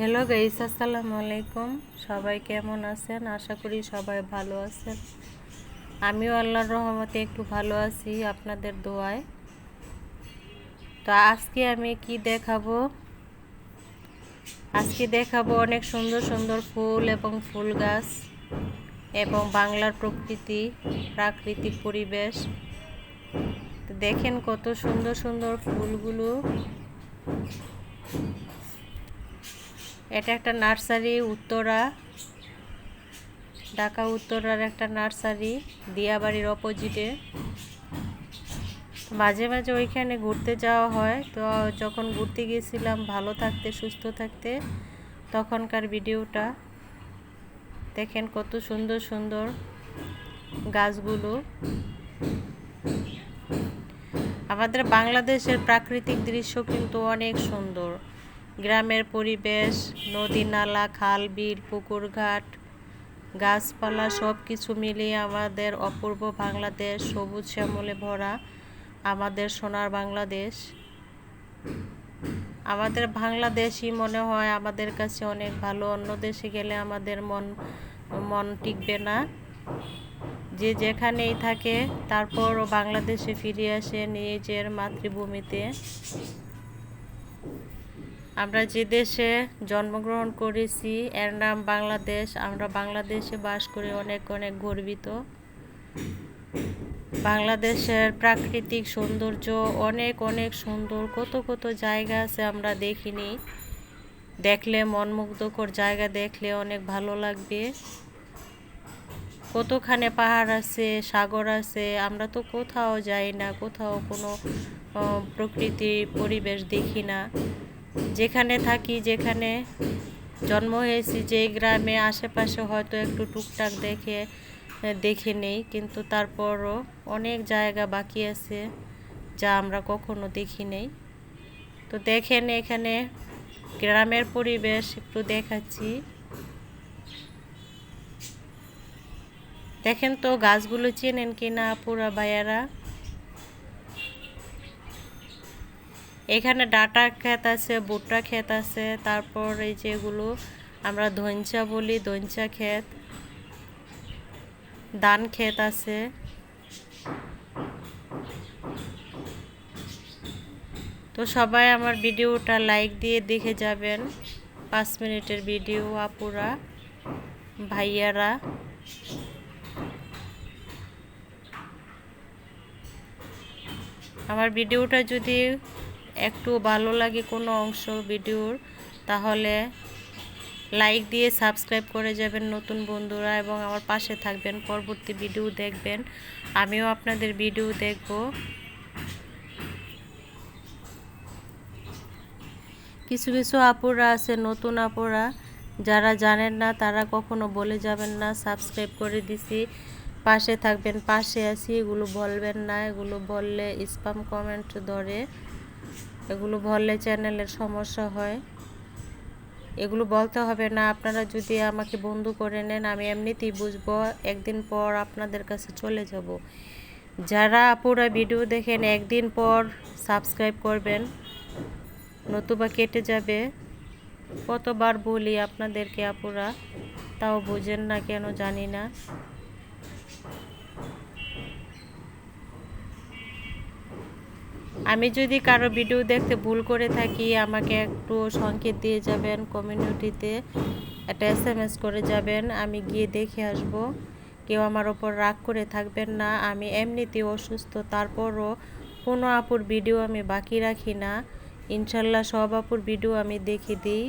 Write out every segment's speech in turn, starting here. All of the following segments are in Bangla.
হ্যালো গাইস আসসালামু আলাইকুম সবাই কেমন আছেন? আশা করি সবাই ভালো আছেন। আমিও আল্লাহর রহমতে একটু ভালো আছি আপনাদের দোয়ায়। তো আজকে আমি কি দেখাবো? আজকে দেখাবো অনেক সুন্দর সুন্দর ফুল এবং ফুল গাছ এবং বাংলার প্রকৃতি, প্রাকৃতিক পরিবেশ। দেখেন কত সুন্দর সুন্দর ফুলগুলো। এটা একটা নার্সারি, উত্তরা। ঢাকা, উত্তরার একটা নার্সারি, দিয়াবাড়ির অপোজিটে। মাঝে মাঝে ওইখানে ঘুরতে যাওয়া হয়। তো যখন ঘুরতে গিয়েছিলাম, ভালো থাকতে, সুস্থ থাকতে, তখনকার ভিডিওটা। দেখেন কত সুন্দর সুন্দর গাছগুলো। আমাদের বাংলাদেশের প্রাকৃতিক দৃশ্য কিন্তু অনেক সুন্দর। গ্রামের পরিবেশ, নদী নালা, খাল, বিল, পুকুর ঘাট, গাছপালা সব কিছু মিলিয়ে আমাদের অপূর্ব বাংলাদেশ। সবুজ শ্যামলে ভরা আমাদের সোনার বাংলাদেশ। আমাদের বাংলাদেশই মনে হয় আমাদের কাছে অনেক ভালো। অন্য দেশে গেলে আমাদের মন মন টিকবে না। যে যেখানেই থাকে, তারপরও বাংলাদেশে ফিরে আসে নিজের মাতৃভূমিতে। আমরা যে দেশে জন্মগ্রহণ করেছি, এর নাম বাংলাদেশ। আমরা বাংলাদেশে বাস করে অনেক অনেক গর্বিত। বাংলাদেশের প্রাকৃতিক সৌন্দর্য অনেক অনেক সুন্দর। কত কত জায়গা আছে আমরা দেখিনি। দেখলে মনমুগ্ধকর জায়গা দেখলে অনেক ভালো লাগবে। কতখানে পাহাড় আছে, সাগর আছে, আমরা তো কোথাও যাই না, কোথাও কোনো প্রকৃতি পরিবেশ দেখি না। যেখানে থাকি, যেখানে জন্ম হয়েছি যে গ্রামে আশেপাশে হয়তো একটু টুকটাক দেখে দেখে নেই, কিন্তু তারপরও অনেক জায়গা বাকি আছে যা আমরা কখনো দেখি নেই। তো দেখেন এখানে গ্রামের পরিবেশ, একটু দেখাচ্ছি। দেখেন তো গাছগুলো চেনেন কিনা পুরা ভাইয়ারা? এখানে ডাটা ক্ষেত আছে ভুট্টা ক্ষেত আছে, তারপর এই যেগুলো আমরা ধঞ্চা বলি ধঞ্চা ক্ষেত, ধান ক্ষেত আছে। তো সবাই আমার ভিডিওটা লাইক দিয়ে দেখে যাবেন, পাঁচ মিনিটের ভিডিও আপুরা, ভাইয়ারা। আমার ভিডিওটা যদি একটু ভালো লাগে কোনো অংশ ভিডিওর, তাহলে লাইক দিয়ে সাবস্ক্রাইব করে যাবেন নতুন বন্ধুরা এবং আমার পাশে থাকবেন, পরবর্তী ভিডিও দেখবেন। আমিও আপনাদের ভিডিও দেখব। কিছু কিছু আপুরা আছে, নতুন আপুরা, যারা জানেন না তারা কখনো বলে যাবেন না, সাবস্ক্রাইব করে দিছি, পাশে থাকবেন, পাশে আছি, এগুলো বলবেন না, এগুলো বললে স্পাম কমেন্ট ধরে। এগুলো বললে চ্যানেলের সমস্যা হয়। এগুলো বলতে হবে না, আপনারা যদি আমাকে বন্ধু করে নেন, আমি এমনিতেই বুঝব, একদিন পর আপনাদের কাছে চলে যাব। যারা আপুরা ভিডিও দেখেন, একদিন পর সাবস্ক্রাইব করবেন, নতুবা কেটে যাবে। কতবার বলি আপনাদেরকে আপুরা, তাও বুঝেন না কেন জানি না। আমি যদি কারও ভিডিও দেখতে ভুল করে থাকি, আমাকে একটু সংকেত দিয়ে যাবেন কমিউনিটিতে একটা এস এম এস করে যাবেন, আমি গিয়ে দেখে আসব। কেউ আমার ওপর রাগ করে থাকবেন না, আমি এমনিতেই অসুস্থ, তারপরও কোনো আপুর ভিডিও আমি বাকি রাখি না। ইনশাল্লাহ সব আপুর ভিডিও আমি দেখে দিই।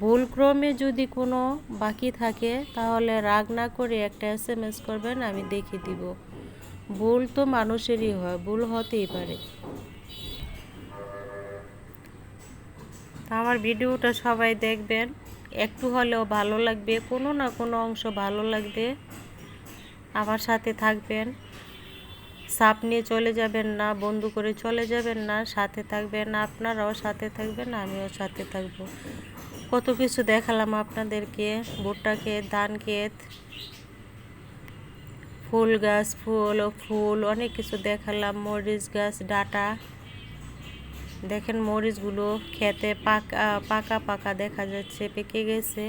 ভুলক্রমে যদি কোনো বাকি থাকে, তাহলে রাগ না করে একটা এস এম এস করবেন, আমি দেখে দিব। ভুল তো মানুষেরই হয়, ভুল হতেই পারে। আমার ভিডিওটা সবাই দেখবেন। একটু হলেও ভালো লাগবে, কোনো না কোনো অংশ ভালো লাগবে। আমার সাথে থাকবেন। সাপ নিয়ে চলে যাবেন না, বন্ধু করে চলে যাবেন না, সাথে থাকবেন আপনারাও সাথে থাকবেন, আমিও সাথে থাকব। কত কিছু দেখালাম আপনাদেরকে, ভুট্টা ক্ষেত, ধান ক্ষেত, ফুল গাছ, ফুল ও ফুল, অনেক কিছু দেখালাম, মরিচ গাছ, ডাটা। দেখেন মরিচগুলো খেতে পাকা পাকা পাকা দেখা যাচ্ছে, পেকে গেছে।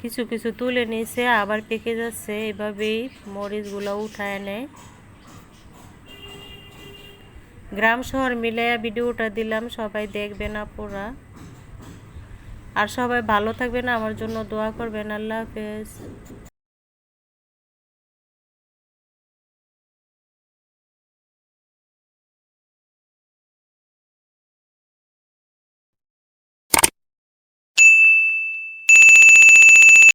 কিছু কিছু তুলে নিয়েছে, আবার পেকে যাচ্ছে। এভাবেই মরিচগুলো উঠায় নেয়। গ্রাম শহর মিলে ভিডিওটা দিলাম, সবাই দেখবেন আপুরা। আর সবাই ভালো থাকবেন, আমার জন্য দোয়া করবেন। আল্লাহ হাফেজ।